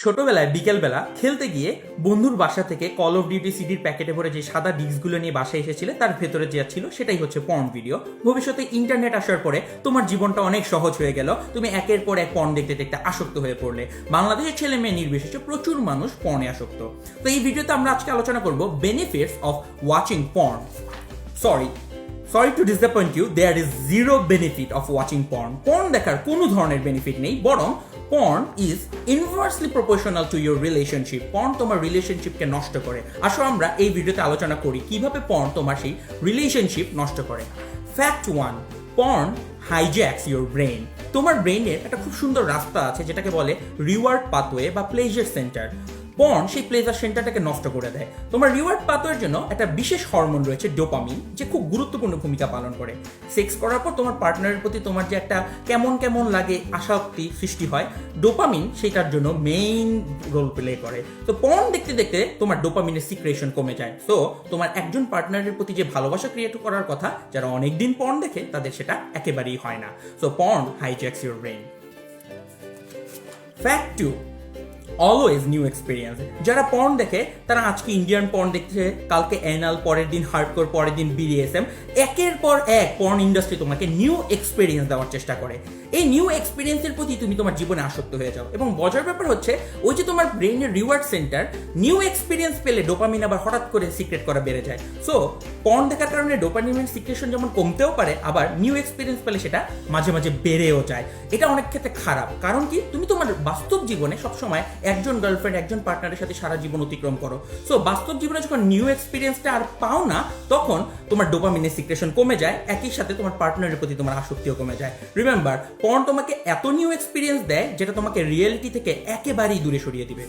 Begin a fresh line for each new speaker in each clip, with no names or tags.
ছোটবেলায় বিকেলবেলা খেলতে গিয়ে বন্ধুর বাসা থেকে কল অফ ডিউটি সিডির প্যাকেটে ভরে যে সাদা ডিস্কগুলো নিয়ে বাসায় এসেছিলে, তার ভেতরে যা ছিল, সেটাই হচ্ছে পর্ন ভিডিও ভবিষ্যতে ইন্টারনেট আসার পরে তোমার জীবনটা অনেক সহজ হয়ে গেল। তুমি একের পর এক পর্ন দেখতে দেখতে আসক্ত হয়ে পড়লে। বাংলাদেশের ছেলে মেয়ে নির্বিশেষে প্রচুর মানুষ পর্নে আসক্ত। তো এই ভিডিওতে আমরা আজকে আলোচনা করব benefits of watching porn sorry sorry to disappoint you there is zero benefit of watching porn porn দেখার কোনো ধরনের বেনিফিট নেই, বরং porn is inversely proportional to your relationship porn তোমার রিলেশনশিপকে নষ্ট করে। আসো আমরা এই ভিডিওতে আলোচনা করি, কীভাবে পর্ন তোমার সেই রিলেশনশিপ নষ্ট করে। Fact one porn hijacks your brain তোমার ব্রেনের একটা খুব সুন্দর রাস্তা আছে, যেটাকে বলে রিওয়ার্ড পাথওয়ে বা প্লেজার সেন্টার পর্ন সেই প্লেজার সেন্টারটাকে নষ্ট করে দেয়। তোমার রিওয়ার্ড পাথওয়ের জন্য একটা বিশেষ হরমোন রয়েছে ডোপামিন যে খুব গুরুত্বপূর্ণ ভূমিকা পালন করে। সেক্স করার পর তোমার পার্টনারের প্রতি তোমার যে একটা কেমন কেমন লাগে, আসক্তি সৃষ্টি হয় ডোপামিন সেটার জন্য মেইন রোল প্লে করে। তো পর্ন দেখতে দেখতে তোমার ডোপামিনের সিক্রেশন কমে যায়। তো তোমার একজন পার্টনারের প্রতি যে ভালোবাসা ক্রিয়েট করার কথা, যারা অনেকদিন পর্ন দেখে, তাদের সেটা একেবারেই হয় না। So porn hijacks your brain fact two always new experience যারা পর্ন দেখে, তারা আজকে ইন্ডিয়ান পর্ন দেখছে, কালকে অ্যানাল পরের দিন হার্ডকোর পরের দিন বিডিএসএম একের পর এক পর্ন ইন্ডাস্ট্রি তোমাকে নিউ এক্সপিরিয়েন্স দেওয়ার চেষ্টা করে। এই নিউ এক্সপিরিয়েন্সের প্রতি তুমি তোমার জীবনে আসক্ত হয়ে যাও। এবং মজার ব্যাপার হচ্ছে, ওই যে তোমার ব্রেনের রিওয়ার্ড সেন্টার নিউ এক্সপিরিয়েন্স পেলে ডোপামিন আবার হঠাৎ করে সিক্রেট করা বেড়ে যায়। সো পর্ন দেখার কারণে ডোপামিনের সিক্রেশন যেমন কমতেও পারে, আবার নিউ এক্সপিরিয়েন্স পেলে সেটা মাঝে মাঝে বেড়েও যায়। এটা অনেক ক্ষেত্রে খারাপ। কারণ কি? তুমি তোমার বাস্তব জীবনে সবসময় একজন গার্লফ্রেন্ড একজন পার্টনারের সাথে সারা জীবন অতিক্রম করো। সো বাস্তব জীবনে যখন নিউ এক্সপিরিয়েন্সটা আর পাও না, তখন তোমার ডোপামিনের সিক্রেশন কমে যায়, একই সাথে তোমার পার্টনারের প্রতি তোমার আসক্তিও কমে যায়। রিমেম্বার পর্ন তোমাকে এত নিউ এক্সপিরিয়েন্স দেয়, যেটা তোমাকে রিয়েলিটি থেকে একেবারেই দূরে সরিয়ে দিবে।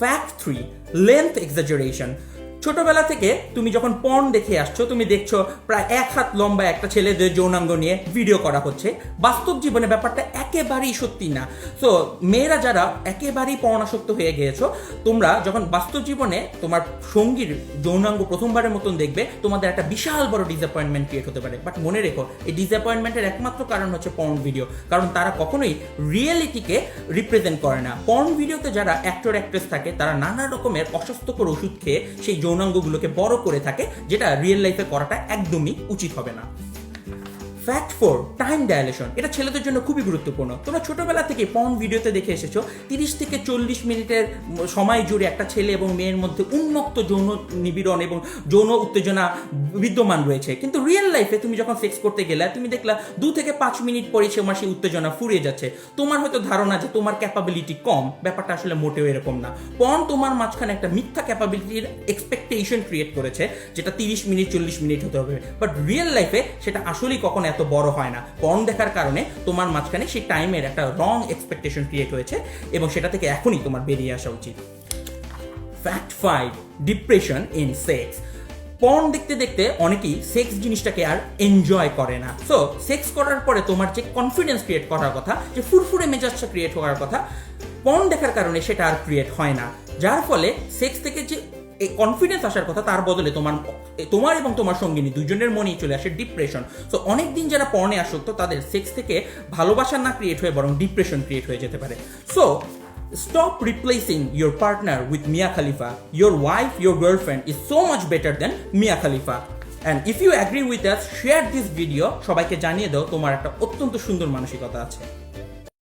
ফ্যাক্ট থ্রি লেন্থ এক্সাজারেশন ছোটবেলা থেকে তুমি যখন পর্ন দেখে আসছো, তুমি দেখছ প্রায় এক হাত লম্বা একটা ছেলেদের যৌনাঙ্গ নিয়ে ভিডিও করা হচ্ছে। বাস্তব জীবনে ব্যাপারটা একেবারেই সত্যি না। সো মেয়েরা যারা একেবারেই পর্ণাসক্ত হয়ে গিয়েছো, তোমরা যখন বাস্তব জীবনে তোমার সঙ্গীর যৌনাঙ্গ প্রথমবারের মতন দেখবে, তোমাদের একটা বিশাল বড় ডিসঅ্যাপয়েন্টমেন্ট ক্রিয়েট হতে পারে। বাট মনে রেখো, এই ডিসঅ্যাপয়েন্টমেন্টের একমাত্র কারণ হচ্ছে পর্ন ভিডিও কারণ তারা কখনোই রিয়েলিটিকে রিপ্রেজেন্ট করে না। পর্ন ভিডিওতে যারা অ্যাক্টর অ্যাক্ট্রেস থাকে, তারা নানা রকমের অস্বাস্থ্যকর ওষুধ খেয়ে সেই যৌনাঙ্গগুলোকে বড় করে থাকে যেটা রিয়েল লাইফে করাটা একদমই উচিত হবে না। ফ্যাক্ট ফোর টাইম ডায়ালেশন এটা ছেলেদের জন্য খুবই গুরুত্বপূর্ণ। তোমরা ছোটবেলা থেকে পর্ন ভিডিওতে দেখে এসেছ, তিরিশ থেকে চল্লিশ মিনিটের সময় জুড়ে একটা ছেলে এবং মেয়ের মধ্যে উন্মুক্ত যৌন নিবিড়ন এবং যৌন উত্তেজনা বিদ্যমান রয়েছে। কিন্তু রিয়েল লাইফে তুমি যখন সেক্স করতে গেলে, তুমি দেখলা দু থেকে পাঁচ মিনিট পরে সে তোমার সেই উত্তেজনা ফুরিয়ে যাচ্ছে। তোমার হয়তো ধারণা যে তোমার ক্যাপাবিলিটি কম, ব্যাপারটা আসলে মোটেও এরকম না। পর্ন তোমার মাঝখানে একটা মিথ্যা ক্যাপাবিলিটির এক্সপেকটেশন ক্রিয়েট করেছে, যেটা তিরিশ মিনিট, চল্লিশ মিনিট হতে হবে। বাট রিয়েল লাইফে সেটা আসলেই কখনো এত বড় হয় না। পর্ন দেখার কারণে তোমার মাঝখানে সেই টাইমের একটা রং এক্সপেকটেশন ক্রিয়েট হয়েছে এবং সেটা থেকে এখনই তোমার বেরিয়ে আসা উচিত। Fact five depression in sex porn দেখতে দেখতে অনেকেই সেক্স জিনিসটাকে আর এনজয় করে না। সো সেক্স করার পরে তোমার যে কনফিডেন্স ক্রিয়েট করার কথা, যে ফুরফুরে মেজাজটা ক্রিয়েট হওয়ার কথা পর্ন দেখার কারণে সেটা আর ক্রিয়েট হয় না। যার ফলে সেক্স থেকে যে এই কনফিডেন্স আসার কথা, তার বদলে তোমার তোমার এবং তোমার সঙ্গিনী দুজনের মনেই চলে আসে ডিপ্রেশন সো অনেক দিন যারা পর্নে আসক্ত তাদের সেক্স থেকে ভালোবাসা না ক্রিয়েট হয়ে বরং ডিপ্রেশন ক্রিয়েট হয়ে যেতে পারে so Stop replacing your partner with Mia Khalifa. Your wife, your girlfriend is so much better than Mia Khalifa. And if you agree with us, share this video. সবাইকে জানিয়ে দাও তোমার একটা অত্যন্ত সুন্দর মানসিকতা আছে